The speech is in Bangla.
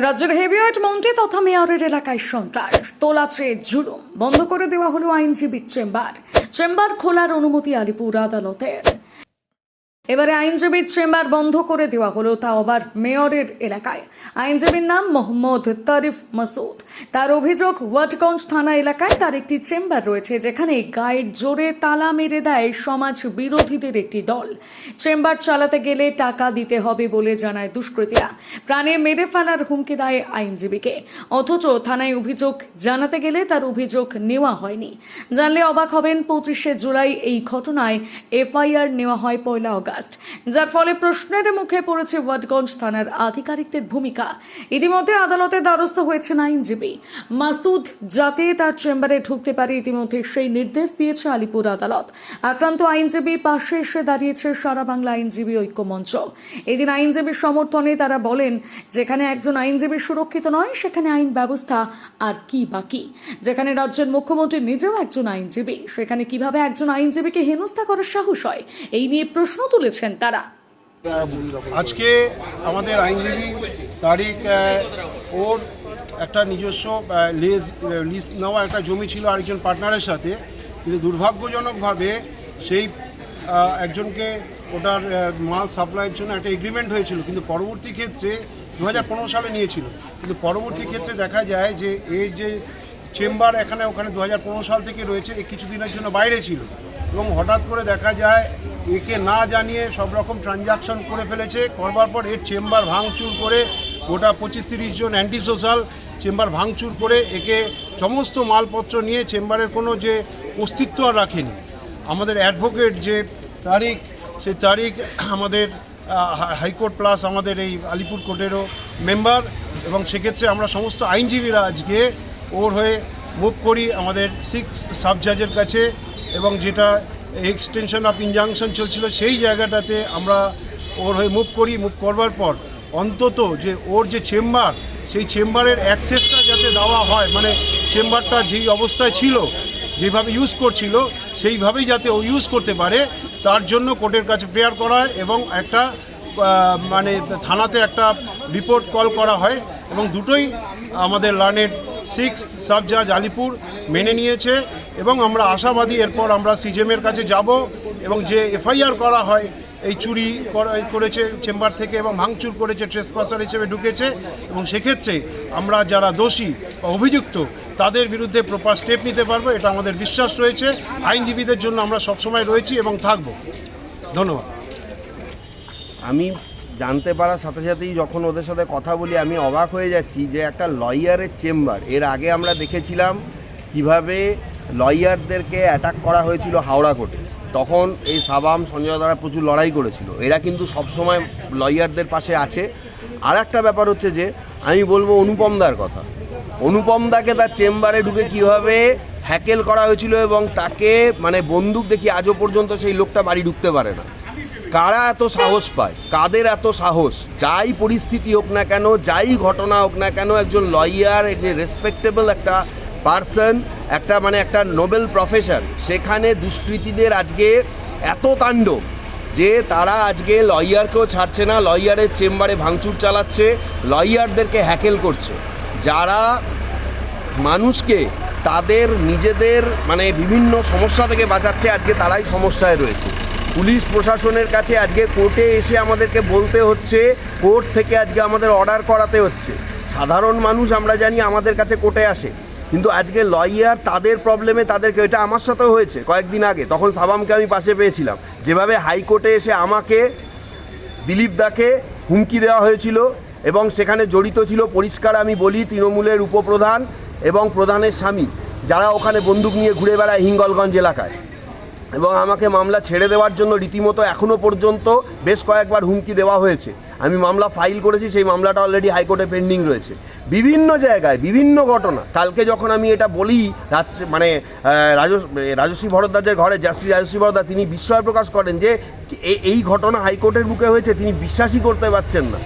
রাজ্যের হেভিওয়েট মন্ত্রী তথা মেয়রের এলাকায় সন্ত্রাস। তোলাচে জুলুম। বন্ধ করে দেওয়া হলো আইনজীবীর চেম্বার। চেম্বার খোলার অনুমতি আলিপুর আদালতের। এবারে আইনজীবীর চেম্বার বন্ধ করে দেওয়া হলো তাও আবার মেয়রের এলাকায়। আইনজীবীর নাম মোহাম্মদ তারিফ মাসুদ। তার অভিযোগ, ওয়াটগঞ্জ থানা এলাকায় তার একটি চেম্বার রয়েছে যেখানে গায়ের জোরে তালা মেরে দেয় সমাজ বিরোধীদের একটি দল। চেম্বার চালাতে গেলে টাকা দিতে হবে বলে জানায় দুষ্কৃতীরা। প্রাণে মেরে ফেলার হুমকি দেয় আইনজীবীকে। অথচ থানায় অভিযোগ জানাতে গেলে তার অভিযোগ নেওয়া হয়নি। জানলে অবাক হবেন, পঁচিশে জুলাই এই ঘটনায় এফআইআর নেওয়া হয় পয়লা অগাস্ট। যার ফলে প্রশ্নের মুখে পড়েছে ওয়াটগঞ্জ থানার আধিকারিকদের ভূমিকা। ইতিমধ্যে আদালতে দ্বারস্থ হয়েছেন আইনজীবী। মাসুদ যাতে তার চেম্বারে ঢুকতে পারে, ইতিমধ্যে সেই নির্দেশ দিয়েছে আলিপুর আদালত। আক্রান্ত আইনজীবী পাশে এসে দাঁড়িয়েছে সারা বাংলা আইনজীবী ঐক্য মঞ্চ। এদিন আইনজীবীর সমর্থনে তারা বলেন, যেখানে একজন আইনজীবী সুরক্ষিত নয়, সেখানে আইন ব্যবস্থা আর কি বাকি? যেখানে রাজ্যের মুখ্যমন্ত্রী নিজেও একজন আইনজীবী, সেখানে কীভাবে একজন আইনজীবীকে হেনস্থা করার সাহস হয়? এই নিয়ে প্রশ্ন তুলেছেন তারা? আজকে আমাদের আইনজীবী তারিখ ওর একটা নিজস্ব লিজ লিজ নেওয়া একটা জমি ছিল আরেকজন পার্টনারের সাথে। কিন্তু দুর্ভাগ্যজনকভাবে সেই একজনকে ওটার মাল সাপ্লাইয়ের জন্য একটা এগ্রিমেন্ট হয়েছিল, কিন্তু পরবর্তী ক্ষেত্রে দু হাজার পনেরো সালে নিয়েছিল। কিন্তু পরবর্তী ক্ষেত্রে দেখা যায় যে এর যে চেম্বার এখানে ওখানে দু হাজার পনেরো সাল থেকে রয়েছে কিছুদিনের জন্য বাইরে ছিল। এবং হঠাৎ করে দেখা যায়, একে না জানিয়ে সব রকম ট্রানজাকশন করে ফেলেছে। করবার পর এর চেম্বার ভাঙচুর করে গোটা পঁচিশ তিরিশ জন অ্যান্টি সোশ্যাল চেম্বার ভাঙচুর করে একে সমস্ত মালপত্র নিয়ে চেম্বারের কোনো যে অস্তিত্ব আর রাখেনি। আমাদের অ্যাডভোকেট যে তারিখ, সে তারিখ আমাদের হাইকোর্ট প্লাস আমাদের এই আলিপুর কোর্টেরও মেম্বার এবং সেক্ষেত্রে আমরা সমস্ত আইনজীবীরা আজকে ওর হয়ে মুভ করি আমাদের সিক্স সাব জাজের কাছে। এবং যেটা এক্সটেনশন অফ ইনজাংশন চলছিল সেই জায়গাটাতে আমরা ওর হয়ে মুভ করি মুভ করবার পর অন্তত যে ওর যে চেম্বার সেই চেম্বারের অ্যাক্সেসটা যাতে দেওয়া হয় মানে চেম্বারটা যেই অবস্থায় ছিল, যেভাবে ইউজ করছিল, সেইভাবেই যাতে ও ইউজ করতে পারে, তার জন্য কোর্টের কাছে প্রেয়ার করা হয় এবং একটা মানে থানাতে একটা রিপোর্ট কল করা হয় এবং দুটোই আমাদের লার্নেড সিক্স সাব জাজ আলিপুর মেনে নিয়েছে। এবং আমরা আশাবাদী এরপর আমরা সিজেমের কাছে যাব এবং যে এফআইআর করা হয়, এই চুরি করেছে চেম্বার থেকে এবং ভাঙচুর করেছে ট্রেসপাসার হিসেবে ঢুকেছে এবং সেক্ষেত্রে আমরা যারা দোষী বা অভিযুক্ত, তাদের বিরুদ্ধে প্রপার স্টেপ নিতে পারব, এটা আমাদের বিশ্বাস রয়েছে। আইনজীবীদের জন্য আমরা সবসময় রয়েছি এবং থাকব। ধন্যবাদ। আমি জানতে পারার সাথে সাথেই যখন ওদের সাথে কথা বলি, আমি অবাক হয়ে যাচ্ছি যে একটা লয়ারের চেম্বার, এর আগে আমরা দেখেছিলাম কীভাবে লয়ারদেরকে অ্যাটাক করা হয়েছিল হাওড়া কোর্টে তখন এই সাবাম সঞ্জয় দ্বারা প্রচুর লড়াই করেছিল। এরা কিন্তু সবসময় লয়ারদের পাশে আছে। আর একটা ব্যাপার হচ্ছে যে, আমি বলব অনুপম দার কথা। অনুপম দাকে তার চেম্বারে ঢুকে কীভাবে হ্যাকেল করা হয়েছিল এবং তাকে মানে বন্দুক দেখি আজও পর্যন্ত সেই লোকটা বাড়ি ঢুকতে পারে না। কারা এত সাহস পায়? কাদের এত সাহস? যাই পরিস্থিতি হোক না কেন, যাই ঘটনা হোক না কেন, একজন লয়ার যে রেসপেক্টেবল একটা পার্সন, একটা মানে একটা নোবেল প্রফেশন সেখানে দুষ্কৃতীদের আজকে এত তাণ্ডব যে তারা আজকে লয়ারকেও ছাড়ছে না, লয়ারের চেম্বারে ভাঙচুর চালাচ্ছে, লয়ারদেরকে হ্যাকেল করছে। যারা মানুষকে তাদের নিজেদের মানে বিভিন্ন সমস্যা থেকে বাঁচাচ্ছে, আজকে তারাই সমস্যায় রয়েছে। পুলিশ প্রশাসনের কাছে আজকে কোর্টে এসে আমাদেরকে বলতে হচ্ছে, কোর্ট থেকে আজকে আমাদের অর্ডার করাতে হচ্ছে। সাধারণ মানুষ আমরা জানি আমাদের কাছে কোর্টে আসে। কিন্তু আজকে লয়ার তাদের প্রবলেমে তাদেরকে, এটা আমার সাথেও হয়েছে কয়েকদিন আগে, তখন সাবামকে আমি পাশে পেয়েছিলাম। যেভাবে হাইকোর্টে এসে আমাকে, দিলীপ দাকে হুমকি দেওয়া হয়েছিল এবং সেখানে জড়িত ছিল পরিষ্কার আমি বলি তৃণমূলের উপপ্রধান এবং প্রধানের স্বামী, যারা ওখানে বন্দুক নিয়ে ঘুরে বেড়ায় হিঙ্গলগঞ্জ এলাকায়। এবং আমাকে মামলা ছেড়ে দেওয়ার জন্য রীতিমতো এখনও পর্যন্ত বেশ কয়েকবার হুমকি দেওয়া হয়েছে। আমি মামলা ফাইল করেছি সেই মামলাটা অলরেডি হাইকোর্টে পেন্ডিং রয়েছে। বিভিন্ন জায়গায় বিভিন্ন ঘটনা কালকে যখন আমি এটা বলি রাজ মানে আহ, রাজস- রাজশ্রী ভরদ্বাজের ঘরে যাশ্রী রাজশ্রী ভরদ্বাজ তিনি বিস্ময় প্রকাশ করেন যে এই ঘটনা হাইকোর্টের বুকে হয়েছে তিনি বিশ্বাসই করতে পারছেন না।